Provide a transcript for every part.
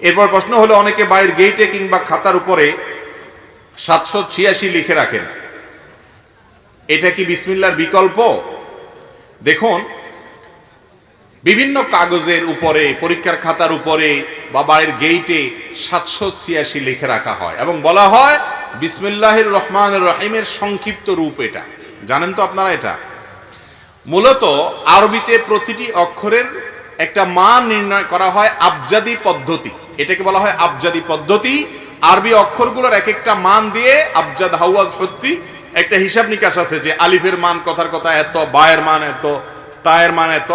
এরপর প্রশ্ন হলো, অনেকে বাড়ির গেইটে কিংবা খাতার উপরে সাতশো ছিয়াশি লিখে রাখেন। এটা কি বিসমিল্লার বিকল্প? দেখুন, বিভিন্ন কাগজের উপরে, পরীক্ষার খাতার উপরে বা বাড়ির গেইটে সাতশো ছিয়াশি লিখে রাখা হয় এবং বলা হয় বিসমিল্লাহির রহমান রহিমের সংক্ষিপ্ত রূপ এটা। জানেন তো আপনারা এটা? মূলত আরবিতে প্রতিটি অক্ষরের একটা মান নির্ণয় করা হয় আবজাদি পদ্ধতি। এটাকে বলা হয় আবজাদি পদ্ধতি। আরবি অক্ষরগুলোর এক একটা মান দিয়ে আবজাদ হাওয়াজ হত্তি একটা হিসাব নিকাশ আছে যে আলিফের মান কথার কথা এত, বায়ের মান এত, তায়ের মান এত।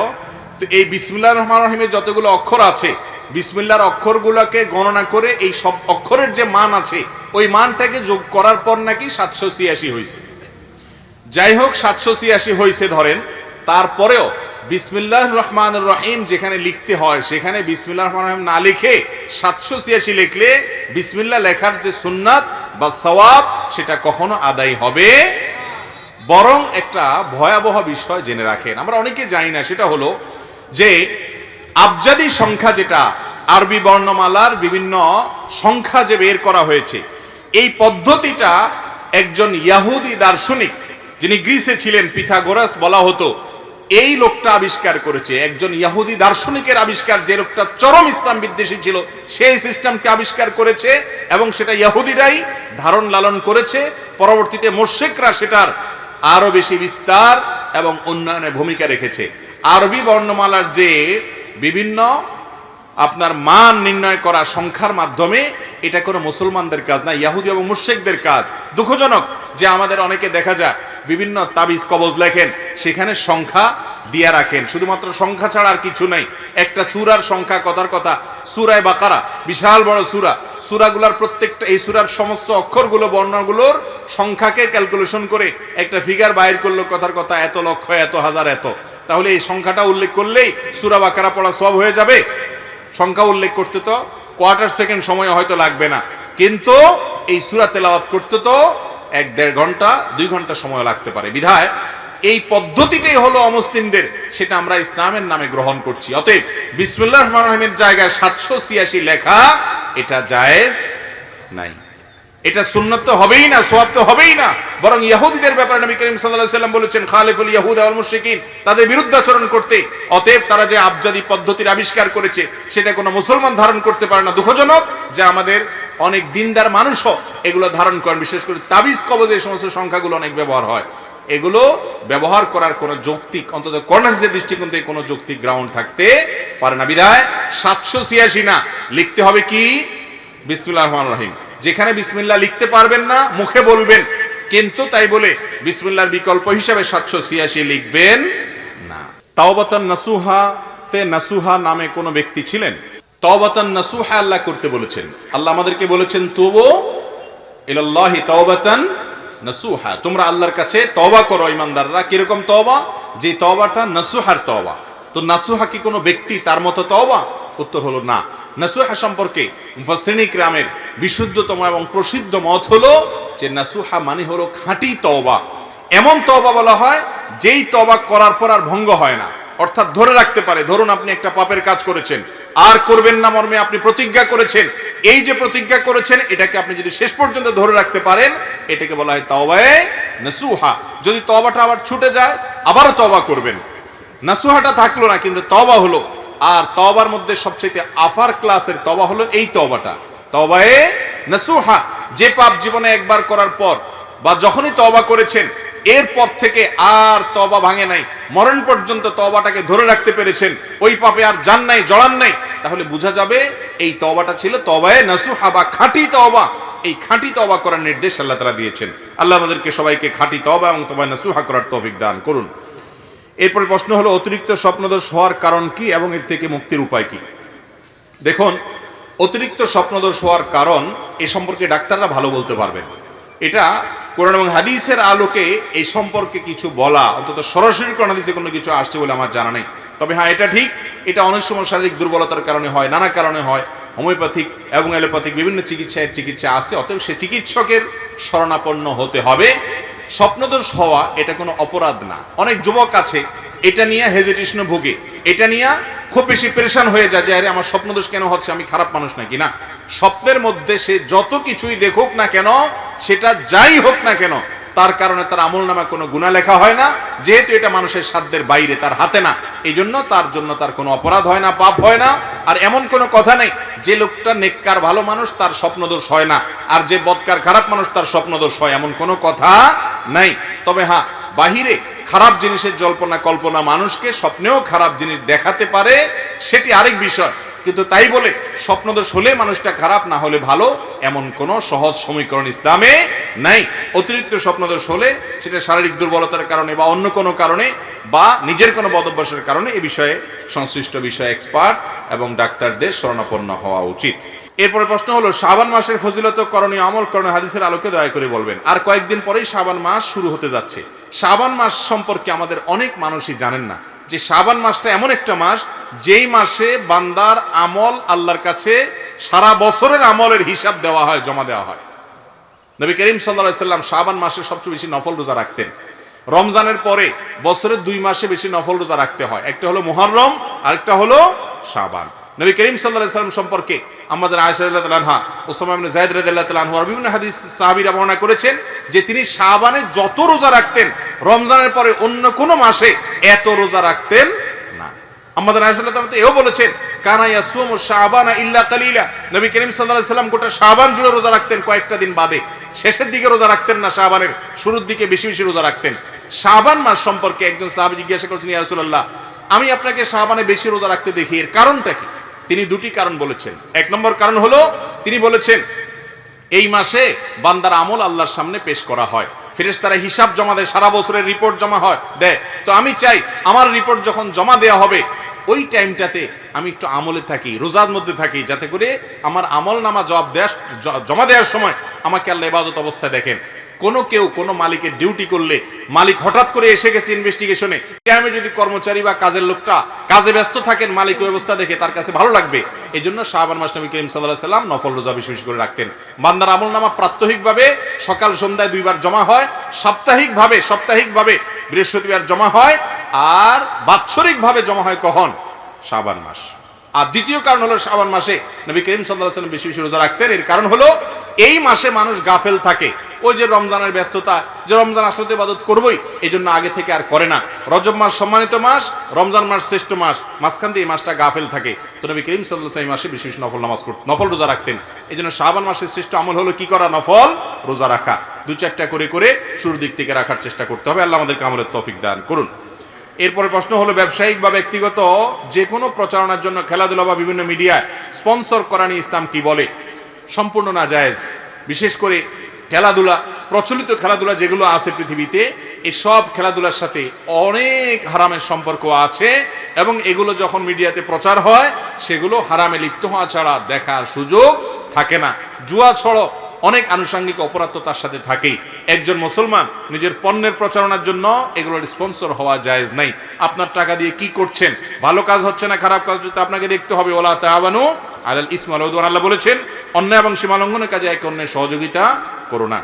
তো এই বিসমিল্লাহ রহমান রহিমের যতগুলো অক্ষর আছে, বিসমিল্লার অক্ষরগুলোকে গণনা করে এই সব অক্ষরের যে মান আছে, ওই মানটাকে যোগ করার পর নাকি সাতশো ছিয়াশি হয়েছে যাই হোক, সাতশো ছিয়াশি হয়েছে ধরেন, তারপরেও বিসমিল্লাহ রহমান রহিম যেখানে লিখতে হয়, সেখানে বিসমিল্লাহ রহমান রহিম না লিখে সাতশো ছিয়াশি লিখলে বিসমিল্লাহ লেখার যে সুন্নাত বা সওয়াব, সেটা কখনো আদায় হবে বরং একটা ভয়াবহ বিষয় জেনে রাখেন। আমরা অনেকে জানি না, সেটা হলো যে আবজাদি সংখ্যা যেটা, আরবি বর্ণমালার বিভিন্ন সংখ্যা যে বের করা হয়েছে, এই পদ্ধতিটা একজন ইয়াহুদি দার্শনিক, যিনি গ্রিসে ছিলেন, পিথাগোরাস বলা হতো এই লোকটা আবিষ্কার করেছে, একজন ইয়াহুদি দার্শনিকের আবিষ্কার, যে লোকটা চরম ইসলাম বিদ্বেষী ছিল, সেই সিস্টেমকে আবিষ্কার করেছে এবং সেটা ইয়াহুদিরাই ধারণ লালন করেছে। পরবর্তীতে মোর্শেকরা সেটার আরও বেশি বিস্তার এবং উন্নয়নে ভূমিকা রেখেছে। আরবি বর্ণমালার যে বিভিন্ন আপনার মান নির্ণয় করা সংখ্যার মাধ্যমে, এটা কোনো মুসলমানদের কাজ না ইয়াহুদি এবং মুর্শেকদের কাজ। দুঃখজনক যে আমাদের অনেকে দেখা যায় বিভিন্ন তাবিজ কবজ লেখেন। সেখানে সংখ্যা দিয়া রাখেন। শুধুমাত্র সংখ্যা ছাড়া আর কিছু নাই। একটা সুরার সংখ্যা কথার কথা। সুরায় বাকারা, বিশাল বড় সুরা। সুরাগুলার প্রত্যেকটা এই সুরার সমস্ত অক্ষরগুলো, বর্ণগুলোর সংখ্যাকে ক্যালকুলেশন করে একটা ফিগার বাইর করল কথার কথা, এত লক্ষ, এত হাজার, এত। তাহলে এই সংখ্যাটা উল্লেখ করলেই সুরা বাকারা পড়া সব হয়ে যাবে। সংখ্যা উল্লেখ করতে তো কোয়ার্টার সেকেন্ড সময় হয়তো লাগবে না। কিন্তু এই সুরা তেলাওয়াত করতে তো এক দেড় ঘণ্টা, দুই ঘণ্টা সময় লাগতে পারে। বিধায় এই পদ্ধতিটাই হলো অমুসলিমদের, সেটা আমরা ইসলামের নামে গ্রহণ করছি। অতএব বিসমুল্লাহ রহমান রহিমের জায়গায় সাতশো ছিয়াশি লেখা, এটা জায়েজ নাই। এটা সুন্নত তো হবেই না সোয়াব তো হবেই না। বরং ইহুদিদের ব্যাপারে নবী করিম সাল্লাম বলেছেন খালিফুল ইয়াহুদ ওয়াল মুশরিকিন, তাদের বিরুদ্ধে আচরণ করতে। অতএব তারা যে আবজাদি পদ্ধতির আবিষ্কার করেছে, সেটা কোনো মুসলমান ধারণ করতে পারে না। দুঃখজনক যে আমাদের অনেক দিনদার মানুষও এগুলো ধারণ করেন। বিশেষ করে তাবিজ কবজে এই সমস্ত সংখ্যাগুলো অনেক ব্যবহার হয়। এগুলো ব্যবহার করার কোনো যৌক্তিক, অন্তত কর্নার্সের দৃষ্টিকোণ থেকে কোনো যৌক্তিক গ্রাউন্ড থাকতে পারে না। বিধায় সাতশো ছিয়াশি না। লিখতে হবে কি? বিসমিল্লা রহমান রহিম। যেখানে বিসমিল্লা লিখতে পারবেন না, মুখে বলবেন। কিন্তু তাই বলে বিসমিল্লার বিকল্প হিসাবে সাতশো ছিয়াশি লিখবেন না। তাওবাতান নাসুহাতে নাসুহা নামে কোনো ব্যক্তি ছিলেন? তাওবাতান নাসুহা আল্লাহ করতে বলেছেন। আল্লাহ আমাদেরকে বলেছেন, তবু ইলাল্লাহি তাওবাতান নাসুহা। তোমরা আল্লাহর কাছে তওবা করো ইমানদাররা কীরকম তওবা? যে তওবাটা নাসুহার তওবা। তো নাসুহা কি কোনো ব্যক্তি তার মতো তওবা? উত্তর হলো না। নাসুহা সম্পর্কে মুফাসসিরিন গ্রামের বিশুদ্ধতম এবং প্রসিদ্ধ মত হলো যে নাসুহা মানে হলো খাঁটি তওবা। এমন তওবা বলা হয়, যেই তওবা করার পর আর ভঙ্গ হয় না। অর্থাৎ ধরে রাখতে পারে, ধরুন আপনি একটা পাপের কাজ করেছেন আর করবেন না মর্মে আপনি প্রতিজ্ঞা করেছেন। এই যে প্রতিজ্ঞা করেছেন, এটাকে আপনি যদি শেষ পর্যন্ত ধরে রাখতে পারেন, এটাকে বলা হয় তওবায়ে নাসুহা। যদি তওবাটা আবার ছুটে যায়, আবারও তওবা করবেন। নাসুহাটা থাকল না, কিন্তু তওবা হলো। আর তওবার মধ্যে সবচেয়ে আফার ক্লাসের তওবা হলো এই তওবাটা। তওবায়ে নাসুহা। যে পাপ জীবনে একবার করার পর, বা যখনই তওবা করেছেন এরপর থেকে আর তবা ভাঙে নাই। মরণ পর্যন্ত তবাটাকে ধরে রাখতে পেরেছেন। ওই পাপে আর জান নাই, জড়ান নাই। তাহলে বোঝা যাবে এই তবাটা ছিল তবায়ে নাসুহা বা খাঁটি তবা এই খাঁটি তবা করার নির্দেশ আল্লাহ তালা দিয়েছেন। আল্লাহ আমাদেরকে সবাইকে খাঁটি তবা এবং তবা নাসুহা করার তৌফিক দান করুন। এরপর প্রশ্ন হলো, অতিরিক্ত স্বপ্নদোষ হওয়ার কারণ কি এবং এর থেকে মুক্তির উপায় কি? দেখুন, অতিরিক্ত স্বপ্নদোষ হওয়ার কারণ এ সম্পর্কে ডাক্তাররা ভালো বলতে পারবেন। এটা কোরআন এবং হাদিসের আলোকে এই সম্পর্কে কিছু বলা, অন্তত সরাসরি কোরআন হাদিসে কোনো কিছু আসছে বলে আমার জানা নেই। তবে হ্যাঁ এটা ঠিক, এটা অনেক সময় শারীরিক দুর্বলতার কারণে হয়, নানা কারণে হয়, হোমিওপ্যাথিক এবং অ্যালোপ্যাথিক বিভিন্ন চিকিৎসায় চিকিৎসা আছে, অতএব সে চিকিৎসকের শরণাপন্ন হতে হবে। স্বপ্নদোষ হওয়া এটা কোনো অপরাধ না। অনেক যুবক আছে, এটা নিয়ে হেজিটেশনে ভোগে। এটা নিয়ে খুব বেশি পরেশান হয়ে যায় যে, আরে, আমার স্বপ্নদোষ কেন হচ্ছে? আমি খারাপ মানুষ নাকি? না, স্বপ্নের মধ্যে সে যত কিছুই দেখুক না কেন, সেটা যাই হোক না কেন, তার কারণে তার আমল নামা কোনো গুণা লেখা হয় না। যেহেতু এটা মানুষের সাধ্যের বাইরে, তার হাতে না এই জন্য তার জন্য তার কোনো অপরাধ হয় না, পাপ হয় না। আর এমন কোনো কথা নেই, যে লোকটা নেককার, ভালো মানুষ, তার স্বপ্নদোষ হয় না। আর যে বদকার, খারাপ মানুষ, তার স্বপ্নদোষ হয়, এমন কোনো কথা নাই। তবে হ্যাঁ বাহিরে খারাপ জিনিসের জল্পনা, কল্পনা মানুষকে স্বপ্নেও খারাপ জিনিস দেখাতে পারে, সেটি আরেক বিষয়। কিন্তু তাই বলে স্বপ্নদোষ হলে মানুষটা খারাপ, না হলে ভালো, এমন কোনো সহজ সমীকরণ ইসলামে নাই। অতিরিক্ত স্বপ্নদোষ হলে সেটা শারীরিক দুর্বলতার কারণে বা অন্য কোনো কারণে বা নিজের কোনো বদভ্যাসের কারণে এ বিষয়ে সংশ্লিষ্ট বিষয়ে এক্সপার্ট এবং ডাক্তারদের শরণাপন্ন হওয়া উচিত। এরপরে প্রশ্ন হলো, শাবান মাসের ফজিলত করণীয় আমল করণীয় হাদিসের আলোকে দয়া করে বলবেন। আর কয়েকদিন পরেই শাবান মাস শুরু হতে যাচ্ছে। শাবান মাস সম্পর্কে আমাদের অনেক মানুষই জানেন না। যে শাবান মাসটা এমন একটা মাস, যেই মাসে বান্দার আমল আল্লাহর কাছে সারা বছরের আমলের হিসাব দেওয়া হয়, জমা দেওয়া হয়। নবী করিম সাল্লা সাল্লাম শাবান মাসে সবচেয়ে বেশি নফল রোজা রাখতেন। রমজানের পরে বছরের দুই মাসে বেশি নফল রোজা রাখতে হয়। একটা হলো মুহররম, আরেকটা হলো শাবান। নবী করিম সাল্লাহ সাল্লাম সম্পর্কে আমাদের ইবনে জায়দ রাদিয়াল্লাহু তাআলা আর বিভিন্ন হাদিস সাহাবীরা বর্ণনা করেছেন যে তিনি শাবানে যত রোজা রাখতেন, রমজানের পরে অন্য কোনো মাসে এত রোজা রাখতেন না। আমাদের আয়সাল্লাহ এও বলেছেন, কানা ইয়াসুমু শাবানা ইল্লা কালিলা। নবী করিম আলাইহি সাল্লাম গোটা শাবান জুড়ে রোজা রাখতেন কয়েকটা দিন বাদে। শেষের দিকে রোজা রাখতেন না শাবানের, শুরুর দিকে বেশি বেশি রোজা রাখতেন। শাবান মাস সম্পর্কে একজন সাহাবী জিজ্ঞাসা করছেন, ইয়া রাসূলুল্লাহ, আমি আপনাকে শাবানে বেশি রোজা রাখতে দেখি, এর কারণটা কি? তিনি দুটি কারণ বলেছেন। এক নম্বর কারণ হলো, তিনি বলেছেন, এই মাসে বান্দার আমল আল্লাহর সামনে পেশ করা হয়। ফেরেশতারা হিসাব জমা দেয়, সারা বছরের রিপোর্ট জমা হয়, দেয়। তো আমি চাই, আমার রিপোর্ট যখন জমা দেয়া হবে, ওই টাইমটাতে আমি একটু আমলে থাকি, রোজার মধ্যে থাকি, যাতে করে আমার আমল নামা জবাব দেওয়া জমা দেওয়ার সময় আমাকে আল্লাহ ইবাদত অবস্থায় দেখেন। কোনো কেউ, কোনো মালিকের ডিউটি করলে মালিক হঠাৎ করে এসে গেছে ইনভেস্টিগেশনে টাইমে যদি কর্মচারী বা কাজের লোকটা কাজে ব্যস্ত থাকেন, মালিক ব্যবস্থা দেখে তার কাছে ভালো লাগবে। এই জন্য শাহবান মাস নবী করিম সাল্লাহ সাল্লাম নফল রোজা বেশি বেশি করে রাখতেন। বান্দার আমল নামা প্রাত্যহিকভাবে সকাল, সন্ধ্যায় দুইবার জমা হয়, সাপ্তাহিকভাবে সাপ্তাহিকভাবে বৃহস্পতিবার জমা হয়, আর বাৎসরিকভাবে জমা হয় কখন? শাবান মাস। আর দ্বিতীয় কারণ হলো শাবান মাসে নবী করিম সাল্লাহ সাল্লাম বেশি বেশি রোজা রাখতেন। এর কারণ হলো এই মাসে মানুষ গাফেল থাকে। ওই যে রমজানের ব্যস্ততা, যে রমজান আসলে তো ইবাদত করবই এই জন্য আগে থেকে আর করে না। রজব মাস সম্মানিত মাস, রমজান মাস শ্রেষ্ঠ মাস, মাঝখান দিয়ে এই মাসটা গাফেল থাকে। তো নবী করিম সাল্লাহ মাসে বেশি বেশি নফল নামাজ করতেন, নফল রোজা রাখতেন। এই জন্য শাবান মাসের শ্রেষ্ঠ আমল হলো কি করা? নফল রোজা রাখা। দু চারটা করে করে শুরুর দিক থেকে রাখার চেষ্টা করতে হবে। আল্লাহ আমাদেরকে আমলের তৌফিক দান করুন। এরপরে প্রশ্ন হলো ব্যবসায়িক বা ব্যক্তিগত, যে কোনো প্রচারণার জন্য খেলাধুলা বা বিভিন্ন মিডিয়ায় স্পন্সর করা নিয়ে ইসলাম কি বলে? সম্পূর্ণ না জায়েজ বিশেষ করে খেলাধুলা, প্রচলিত খেলাধুলা যেগুলো আছে পৃথিবীতে এই সব খেলাধুলার সাথে অনেক হারামের সম্পর্ক আছে এবং এগুলো যখন মিডিয়াতে প্রচার হয়, সেগুলো হারামে লিপ্ত হওয়া ছাড়া দেখার সুযোগ থাকে না। জুয়া ছড়ো অনেক আনুষঙ্গিক অপরাধ তো তার সাথে থাকেই। একজন মুসলমান নিজের পণ্যের প্রচারণার জন্য এগুলোর স্পন্সর হওয়া জায়েজ নাই। আপনার টাকা দিয়ে কি করছেন? ভালো কাজ হচ্ছে না খারাপ কাজ? হচ্ছে আপনাকে দেখতে হবে ওলা তাহাবানু আলাল ইসমাল আল্লাহ বলেছেন, অন্যায় এবং সীমালঙ্ঘনের কাজে এক অন্যের সহযোগিতা করো না।